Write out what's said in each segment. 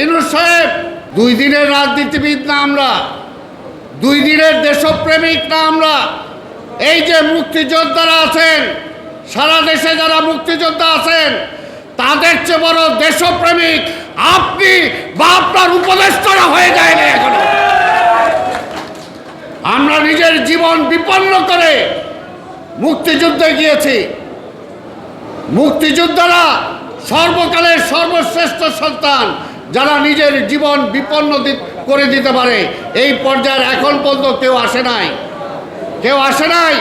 ইনুস সাহেব, দুই দিনের রাজনীতিবিদ না আমরা, দুই দিনের দেশপ্রেমিক না আমরা। এই যে মুক্তিযোদ্ধারা আছেন, সারা দেশে যারা মুক্তিযোদ্ধা আছেন, তাদের চেয়ে বড় দেশপ্রেমিক আপনি বা আপনার উপদেষ্টারা হয়ে যায় না এখনও। আমরা নিজের জীবন বিপন্ন করে মুক্তিযুদ্ধে গিয়েছি। মুক্তিযোদ্ধারা সর্বকালের সর্বশ্রেষ্ঠ সন্তান। যারা নিজের জীবন বিপন্ন করে দিতে পারে, এই পর্যায়ে এখন পর্যন্ত কেউ আসে নাই। কেউ আসে নাই?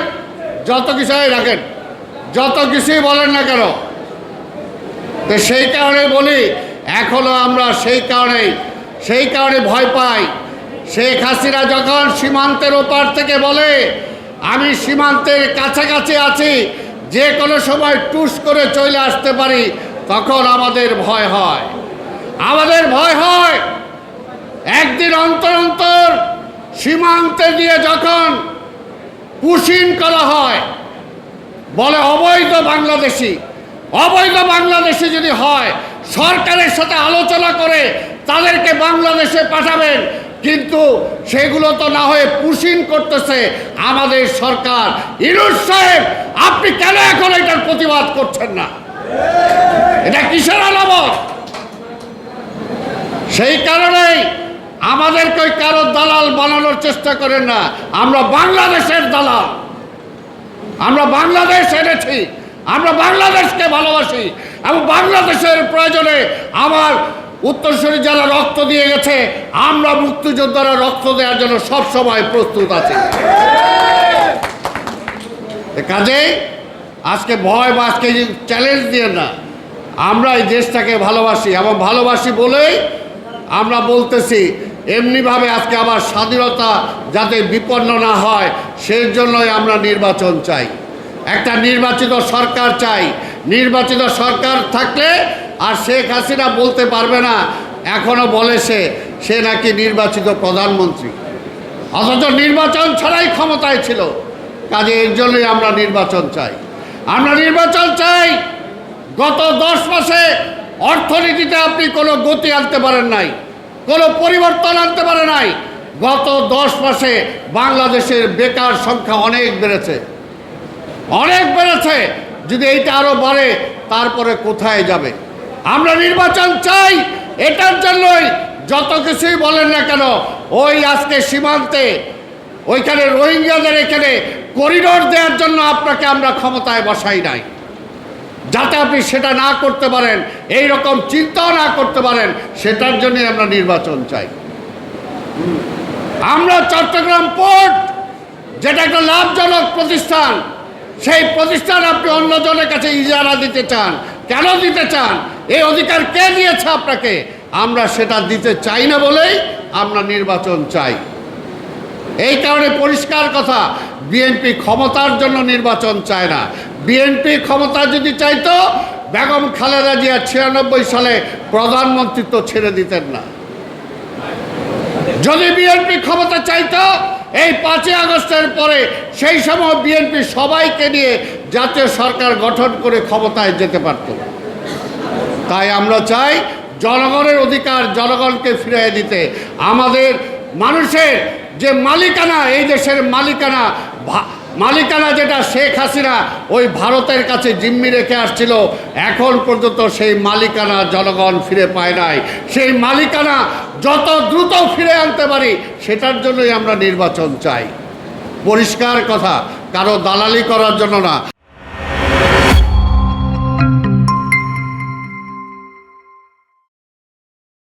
যত কিছুই রাখেন, যত কিছুই বলেন না কেন, তো সেই কারণে বলি, এখনও আমরা সেই কারণেই, সেই কারণে ভয় পাই। শেখ হাসিনা যখন সীমান্তের ওপার থেকে বলে, আমি সীমান্তের কাছাকাছি আছি, যে কোনো সময় টুস করে চলে আসতে পারি, তখন আমাদের ভয় হয়। আমাদের ভয় হয়। একদিন অন্তর অন্তর সীমান্তে দিয়ে যখন পুশিন করা হয়, বলে অবৈধ বাংলাদেশি অবৈধ বাংলাদেশি যদি হয়, সরকারের সাথে আলোচনা করে তাদেরকে বাংলাদেশে পাঠাবেন। কিন্তু সেগুলো তো না হয়ে পুশিন করতেছে আমাদের সরকার। ইনুস সাহেব, আপনি কেন এখন এটার প্রতিবাদ করছেন না? এটা কিসের আলামত সেই কারণেই আমাদেরকে কারও দালাল বানানোর চেষ্টা করেন না। আমরা বাংলাদেশের দালাল। আমরা বাংলাদেশ এনেছি। আমরা বাংলাদেশকে ভালোবাসি। এবং বাংলাদেশের প্রয়োজনে আমার উত্তরসূরি যারা রক্ত দিয়ে গেছে, আমরা মুক্তিযোদ্ধারা রক্ত দেওয়ার জন্য সব সময় প্রস্তুত আছি। এ কাজেই আজকে ভয় বা আজকে চ্যালেঞ্জ দিয়ে না। আমরা এই দেশটাকে ভালোবাসি এবং ভালোবাসি বলেই আমরা বলতেছি, এমনিভাবে আজকে আবার স্বাধীনতা যাতে বিপন্ন না হয় সেই জন্যই আমরা নির্বাচন চাই। একটা নির্বাচিত সরকার চাই। নির্বাচিত সরকার থাকলে আর শেখ হাসিনা বলতে পারবে না এখনও বলে সে সে নাকি নির্বাচিত প্রধানমন্ত্রী। অথচ নির্বাচন ছাড়াই ক্ষমতায় ছিল। কাজে এর জন্যই আমরা নির্বাচন চাই। আমরা নির্বাচন চাই গত দশ মাসে অর্থনীতিতে আপনি কোনো গতি আনতে পারেন নাই, কোনো পরিবর্তন আনতে পারে নাই। গত দশ মাসে বাংলাদেশের বেকার সংখ্যা অনেক বেড়েছে। অনেক বেড়েছে। যদি এইটা আরও বাড়ে, তারপরে কোথায় যাবে? আমরা নির্বাচন চাই, এটার জন্যই যত কিছুই বলেন না কেন, ওই আজকে সীমান্তে, ওইখানে রোহিঙ্গাদের এখানে করিডোর দেওয়ার জন্য আপনাকে আমরা ক্ষমতায় বসাই নাই। আপনি সেটা না করতে পারেন এই রকম চিন্তাও না করতে পারেন, সেটার জন্যই আমরা নির্বাচন চাই। আমরা চট্টগ্রাম পোর্ট, যেটা একটা লাভজনক প্রতিষ্ঠান, সেই প্রতিষ্ঠান আপনি অন্যজনের কাছে ইজারা দিতে চান। কেন দিতে চান? এই অধিকার কে দিয়েছে আপনাকে? আমরা সেটা দিতে চাই না বলেই আমরা নির্বাচন চাই। এই কারণে পরিষ্কার কথা, বিএনপি ক্ষমতার জন্য নির্বাচন চায় না। বিএনপি ক্ষমতা যদি চাইতো, বেগম খালেদা জিয়া ছিয়ানব্বই সালে প্রধানমন্ত্রিত্ব ছেড়ে দিতেন না। যদি বিএনপি ক্ষমতা চাইত, এই পাঁচই আগস্টের পরে সেই সময় বিএনপি সবাইকে নিয়ে জাতীয় সরকার গঠন করে ক্ষমতায় যেতে পারত। তাই আমরা চাই জনগণের অধিকার জনগণকে ফিরিয়ে দিতে। আমাদের মানুষের যে মালিকানা, এই দেশের মালিকানা মালিকানা যেটা শেখ হাসিনা ওই ভারতের কাছে জিম্মি রেখে আসছিল, এখন পর্যন্ত সেই মালিকানা জনগণ ফিরে পায় নাই। সেই মালিকানা যত দ্রুত ফিরে আনতে পারি, সেটার জন্যই আমরা নির্বাচন চাই। পরিষ্কার কথা, কারও দালালি করার জন্য না।